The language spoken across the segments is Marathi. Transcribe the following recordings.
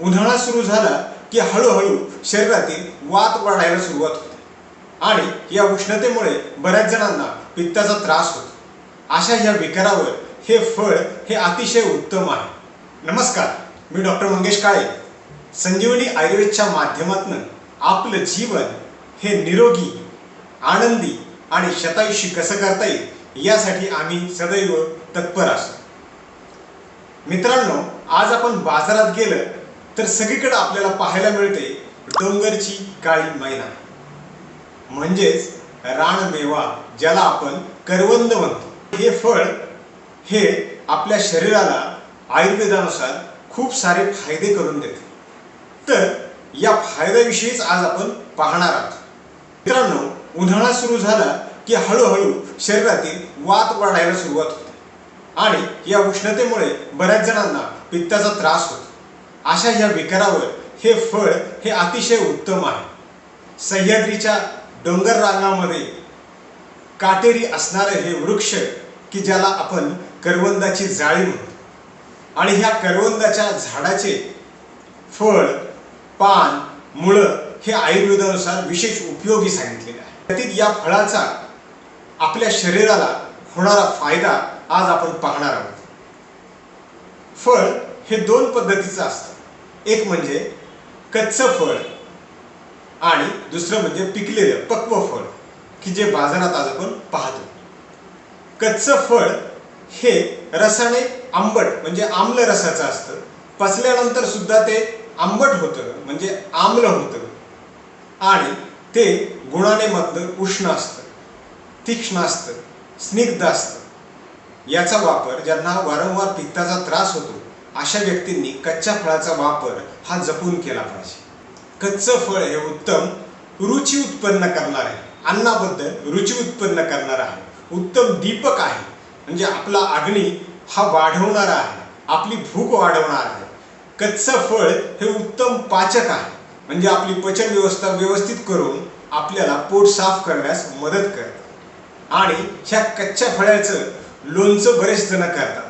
उन्हाळा सुरू झाला की हळूहळू शरीरातील वात वाढायला सुरुवात होते. आणि या उष्णतेमुळे बऱ्याच जणांना पित्ताचा त्रास होतो. अशा ह्या विकारावर हे फळ हे अतिशय उत्तम आहे. नमस्कार मी डॉक्टर मंगेश काळे. संजीवनी आयुर्वेदच्या माध्यमातून आपलं जीवन हे निरोगी आनंदी आणि शतायुषी कसं करता येईल यासाठी आम्ही सदैव तत्पर असतो. मित्रांनो आज आपण बाजारात गेलं तर सगळीकडे आपल्याला पाहायला मिळते डोंगरची काळी मैना. म्हणजेच रानमेवा ज्याला आपण करवंद म्हणतो. हे फळ हे आपल्या शरीराला आयुर्वेदानुसार खूप सारे फायदे करून देते. तर या फायद्याविषयीच आज आपण पाहणार आहोत. मित्रांनो उन्हाळा सुरू झाला की हळूहळू शरीरातील वात वाढायला सुरुवात होते. आणि या उष्णतेमुळे बऱ्याच जणांना पित्ताचा त्रास होतो. अशा या विकारावर हे फळ हे अतिशय उत्तम आहे. सह्याद्रीच्या डोंगर रांगामध्ये काटेरी असणारे हे वृक्ष की ज्याला आपण करवंदाची जाळी म्हणतो. आणि ह्या करवंदाच्या झाडाचे फळ पान मुळं हे आयुर्वेदानुसार विशेष उपयोगी सांगितलेले आहे. त्यातील या फळाचा आपल्या शरीराला होणारा फायदा आज आपण पाहणार आहोत. फळ हे दोन पद्धतीचं असतं. एक म्हणजे कच्चं फळ आणि दुसरं म्हणजे पिकलेलं पक्व फळ की जे बाजारात आज आपण पाहतो. कच्चं फळ हे रसाने आंबट म्हणजे आम्ल रसाचं असतं. पचल्यानंतर सुद्धा ते आंबट होतं म्हणजे आम्ल होतं. आणि ते गुणाने मधलं उष्ण असतं तीक्ष्ण असतं स्निग्ध असतं. याचा वापर ज्यांना वारंवार पित्ताचा त्रास होतो अशा व्यक्तींनी कच्च्या फळाचा वापर हा जपून केला पाहिजे. कच्चं फळ हे उत्तम रुची उत्पन्न करणार आहे अन्नाबद्दल रुची उत्पन्न करणार आहे. उत्तम दीपक आहे. म्हणजे आपला अग्नी हा वाढवणारा आहे. आपली भूक वाढवणार आहे. कच्चं फळ हे उत्तम पाचक आहे. म्हणजे आपली पचन व्यवस्था व्यवस्थित करून आपल्याला पोट साफ करण्यास मदत करते. आणि ह्या कच्च्या फळाचं लोणचं बरेच जण करतात.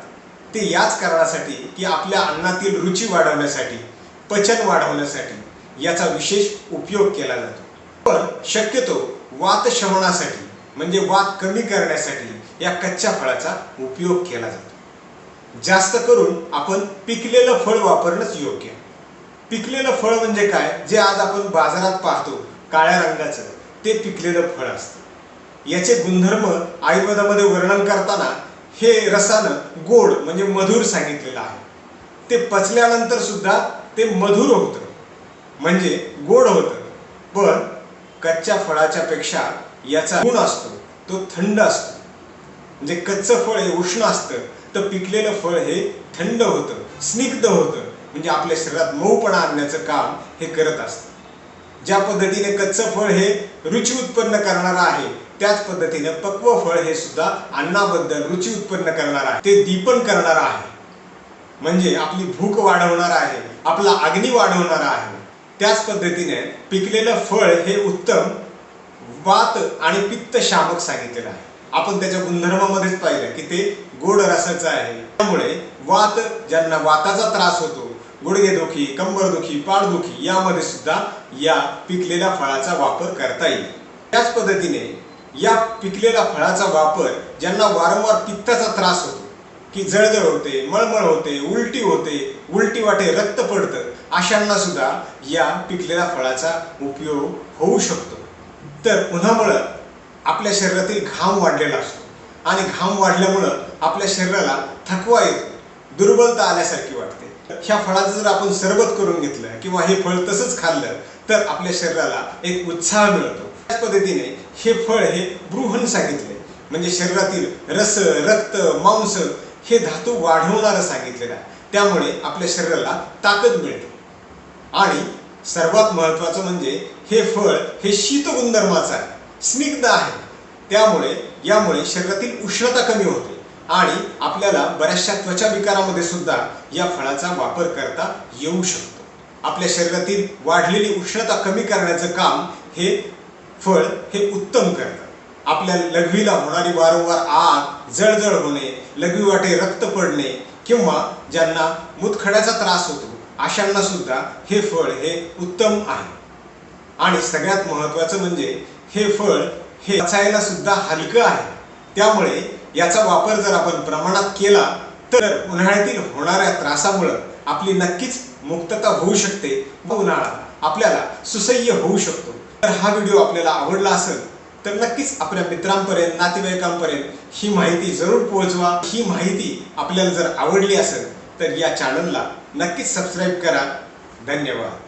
ते याच कारणासाठी की आपल्या अन्नातील रुची वाढवण्यासाठी पचन वाढवण्यासाठी याचा विशेष उपयोग केला जातो. पण शक्यतो वात शमनासाठी म्हणजे वात कमी करण्यासाठी या कच्च्या फळाचा उपयोग केला जातो. जास्त करून आपण पिकलेलं फळ वापरणंच योग्य. पिकलेलं फळ म्हणजे काय? जे आज आपण बाजारात पाहतो काळ्या रंगाचं ते पिकलेलं फळ असतं. याचे गुणधर्म आयुर्वेदामध्ये वर्णन करताना हे रसानं गोड म्हणजे मधुर सांगितलेलं आहे. ते पचल्यानंतर सुद्धा ते मधुर होतं. म्हणजे गोड होतं. पण कच्च्या फळाच्या पेक्षा याचा गुण असतो तो थंड असतो. म्हणजे कच्चं फळ हे उष्ण असतं तर पिकलेलं फळ हे थंड होतं स्निग्ध होतं. म्हणजे आपल्या शरीरात मऊपणा आणण्याचं काम हे करत असतं. ज्या पद्धतीने कच्चं फळ हे रुची उत्पन्न करणारं आहे त्याच पद्धतीने पक्व फळ हे सुद्धा अन्नाबद्दल रुची उत्पन्न करणार आहे. ते दीपन करणार आहे. म्हणजे आपली भूक वाढवणार आहे. आपला अग्नी वाढवणार आहे. त्याच पद्धतीने पिकलेलं फळ हे उत्तम वात आणि पित्त शामक सांगितलेलं आहे. आपण त्याच्या गुणधर्मामध्येच पाहिलं की ते गोड रसाचं आहे. त्यामुळे वात ज्यांना वाताचा त्रास होतो गुडघेदुखी कंबरदुखी पाठदुखी यामध्ये सुद्धा या पिकलेल्या फळाचा वापर करता येईल. त्याच पद्धतीने या पिकलेल्या फळाचा वापर ज्यांना वारंवार पित्ताचा त्रास होतो की जळजळ होते मळमळ होते उलटी होते उलटी वाटे रक्त पडतं अशांना सुद्धा या पिकलेल्या फळाचा उपयोग होऊ शकतो. तर उन्हामुळं आपल्या शरीरातील घाम वाढलेला असतो आणि घाम वाढल्यामुळं आपल्या शरीराला थकवा येतो दुर्बलता आल्यासारखी वाटते. ह्या फळाचं जर आपण सरबत करून घेतलं किंवा हे फळ तसंच खाल्लं तर आपल्या शरीराला एक उत्साह मिळतो. त्याच पद्धतीने हे फळ हे बृहन सांगितले. म्हणजे शरीरातील रस रक्त मांस हे धातू वाढवणारं सांगितलेलं आहे. त्यामुळे आपल्या शरीराला ताकद मिळते. आणि सर्वात महत्त्वाचं म्हणजे हे फळ हे शीत गुणधर्माचं आहे. स्निग्ध आहे. त्यामुळे यामुळे शरीरातील उष्णता कमी होते. आणि आपल्याला बऱ्याचशा त्वचा विकारामध्ये सुद्धा या फळाचा वापर करता येऊ शकतो. आपल्या शरीरातील वाढलेली उष्णता कमी करण्याचं काम हे फळ हे उत्तम करतं. आपल्या लघवीला होणारी वारंवार आग जळजळ होणे लघवी वाटे रक्त पडणे किंवा ज्यांना मुतखड्याचा त्रास होतो अशांना सुद्धा हे फळ हे उत्तम आहे. आणि सगळ्यात महत्त्वाचं म्हणजे हे फळ हे पचायला सुद्धा हलकं आहे. त्यामुळे याचा वापर जर आपण प्रमाणात केला तर उन्हाळ्यातील होणाऱ्या त्रासामुळं आपली नक्कीच मुक्तता होऊ शकते व उन्हाळा आपल्याला सुसह्य होऊ शकतो. तर हा व्हिडिओ आपल्याला आवडला असेल तर नक्कीच आपल्या मित्रांपर्यंत नातेवाईकांपर्यंत ही माहिती जरूर पोहोचवा. ही माहिती आपल्याला जर आवडली असेल तर या चॅनलला नक्कीच सबस्क्राईब करा. धन्यवाद.